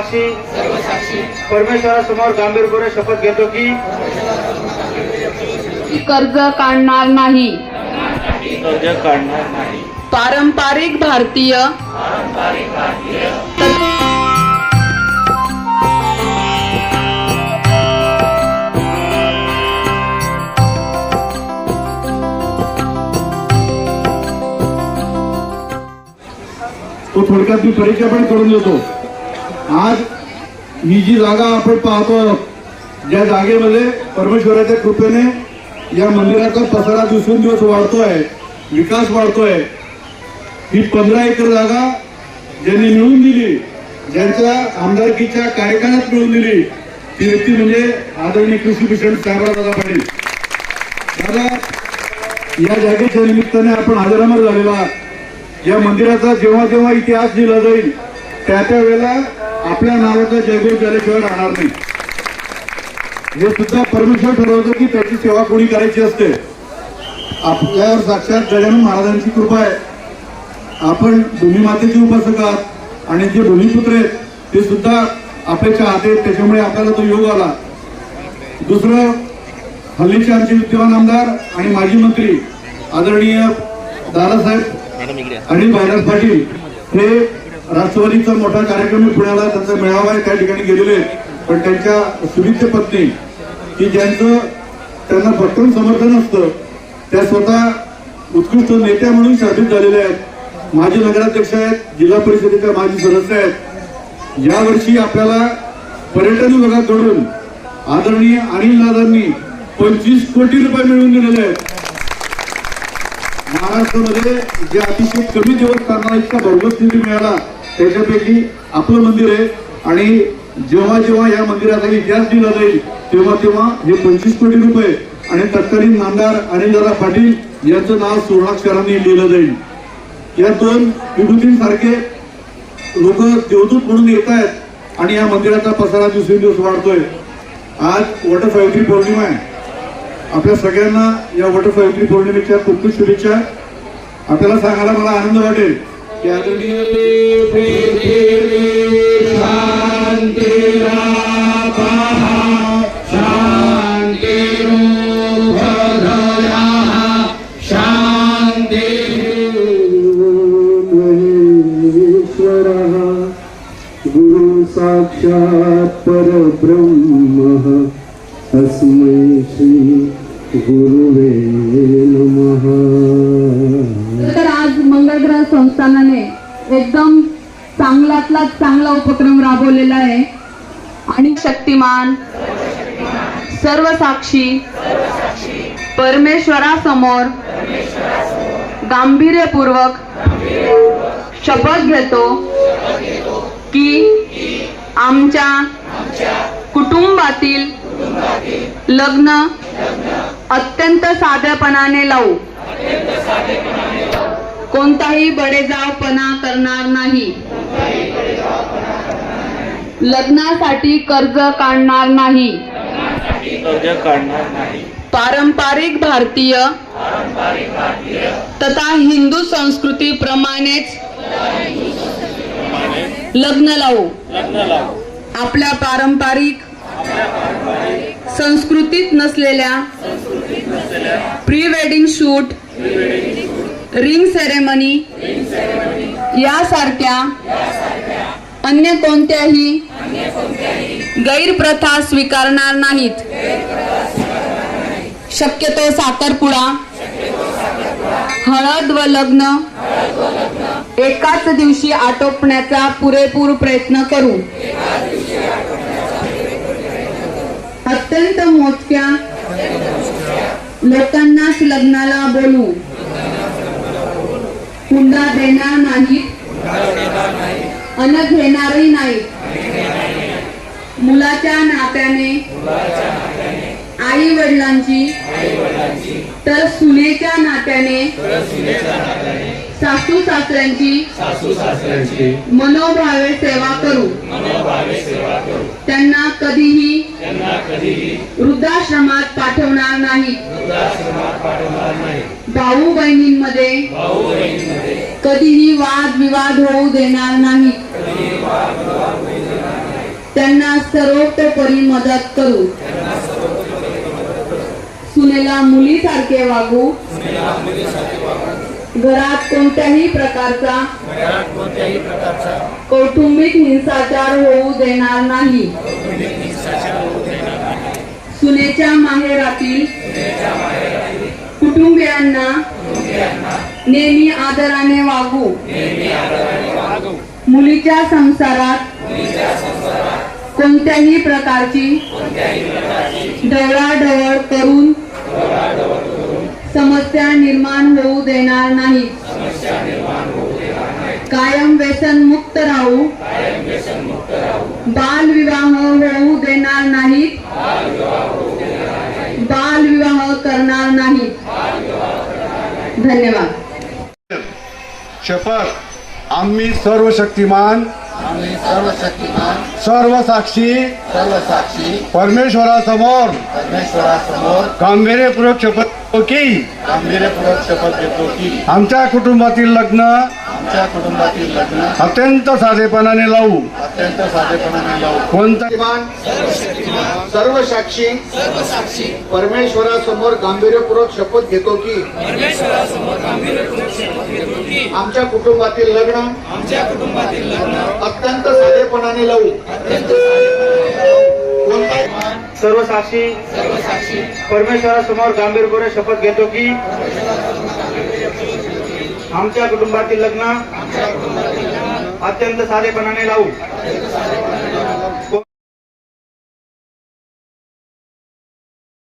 साक्षी परमेश्वरासमोर गांभीर्याने शपथ घेतो की कर्ज काढणार नाही. कर्ज काढणार नाही. पारंपरिक भारतीय तो थोडक्यात मी परिचय पण करून देतो. आज ही जी जागा आपण पाहतो ज्या जागेमध्ये परमेश्वराच्या कृपेने या मंदिराचा पसारा दिवसेंदिवस वाढतोय विकास वाढतोय. ही पंधरा एकर जागा ज्यांनी मिळून दिली ज्यांच्या आमदारकीच्या कार्यकाळात मिळून दिली ती व्यक्ती म्हणजे आदरणीय कृषी भूषण साहेबराव दादा पाटील. दादा या जागेच्या निमित्ताने आपण हजरामर झालेला या मंदिराचा जेव्हा जेव्हा इतिहास लिहिला जाईल त्या त्या वेळेला आपल्या नावाचा जयगुरु झाल्याशिवाय राहणार नाही. हे सुद्धा परमेश्वर ठरवतो की त्याची सेवा कोणी करायची असते. आपल्यावर साक्षात गजानन महाराजांची कृपा आहे. आपण भूमिमातेचे उपासक आहात आणि जे भूमिपुत्र आहेत ते सुद्धा चाहते आहेत त्याच्यामुळे आपल्याला तो योग आला. दुसरं हल्लीचे आमचे विद्यमान आमदार आणि माजी मंत्री आदरणीय दादासाहेब अनिल भाईराज पाटील हे राष्ट्रवादीचा मोठा कार्यक्रम पुण्याला त्यांचा मेळावा आहे त्या ठिकाणी गेलेले आहेत. पण त्यांच्या सुविद्य पत्नी की ज्यांचं त्यांना भक्कम समर्थन असतं त्या स्वतः उत्कृष्ट नेत्या म्हणून साबित झालेल्या आहेत. माजी नगराध्यक्ष आहेत जिल्हा परिषदेच्या माजी सदस्य आहेत. यावर्षी आपल्याला पर्यटन विभागाकडून आदरणीय अनिल दादांनी पंचवीस कोटी रुपये मिळवून दिलेले आहेत. महाराष्ट्रामध्ये जे अतिशय कमी दिवस करणारा इतका भरघोस निधी मिळाला. त्याच्यापैकी आपलं मंदिर आहे. आणि जेव्हा जेव्हा या मंदिराचा इतिहास दिला जाईल तेव्हा तेव्हा हे पंचवीस कोटी रुपये आणि तत्कालीन नामदार आणि जरा पाटील यांचं नाव सुवर्णाक्षरांनी लिहिलं जाईल. या दोन विभूतींसारखे लोक देवदूत म्हणून येत आहेत आणि या मंदिराचा पसारा दिवसेंदिवस वाढतोय. आज वटसावित्री पौर्णिमा आहे. आपल्या सगळ्यांना या वटसावित्री पौर्णिमेच्या खूप खूप शुभेच्छा आपल्याला सांगायला मला आनंद वाटेल. गुरु साक्षात् परब्रह्म अस्मै श्री गुरुवे एकदम चांगल्यातला चांगला उपक्रम राबवलेला आहे. आणि शक्तिमान सर्व साक्षी परमेश्वरासमोर गांभीर्यपूर्वक शपथ घेतो की आमच्या कुटुंबातील लग्न अत्यंत साध्यापणाने लावू. कोणताही बडेजावपणा करणार नाही. लग्नासाठी कर्ज काढणार नाही. कर्ज काढणार नाही पारंपरिक भारतीय तथा हिंदू संस्कृती प्रमाणेच लग्न लावू लग्न लावू. आपल्या पारंपरिक संस्कृतीत नसलेल्या pre wedding shoot ring ceremony यासारख्या अन्य कोणत्याही गैरप्रथा स्वीकारणार नाहीत. शक्यतो साखरपुडा हळद व लग्न एकाच दिवशी आटोपण्याचा पुरेपूर प्रयत्न करू. अत्यंत मोजक्या लोकांनाच लग्नाला बोलू. हुंडा देणार नाही. अन घेणारही नाही. मुलाच्या नात्याने आई वडिलांची तर सुनेच्या नात्याने सासू सासऱ्यांची मनोभावे सेवा करू. त्यांना कधीही वृद्धाश्रमात पाठवणार नाही. भाऊ बहिणींमध्ये कधीही वाद विवाद होऊ देणार नाही. त्यांना सर्वतोपरी मदत करू. सुनेला मुलीसारखे वागू. घरात कोणत्याही प्रकारचा कौटुंबिक हिंसाचार होऊ देणार नाही. सुनेच्या माहेरातील कुटुंबियांना नेहमी आदराने वागू. मुलीच्या संसारात कोणत्याही प्रकारची ढवळाढवळ करून समस्या निर्माण होऊ देणार नाही. कायम व्यसन मुक्त राहू. बाल विवाह होऊ देणार नाही बालविवाह करणार नाही धन्यवाद. शपथ आम्ही सर्व शक्तिमान आम्ही सर्व शक्तिमान सर्व साक्षी सर्व साक्षी परमेश्वरासमोर परमेश्वरासमोर गांभीर्यपूर्वक शपथ की गांभीर्यपूर्वक शपथ घेतो की आमच्या कुटुंबातील लग्न आमच्या कुटुंबातील लग्न अत्यंत साधेपणाने लावू. अत्यंत साधेपणाने लावू. कोणता? सर्व साक्षी परमेश्वरासमोर गांभीर्यपूर्वक शपथ घेतो की आमच्या कुटुंबातील लग्न अत्यंत साधेपणाने लावू. सर्व साक्षी परमेश्वरासमोर गांभीर्यपूर्वक शपथ घेतो की आमच्या कुटुंबातील लग्न अत्यंत साधेपणाने लावू.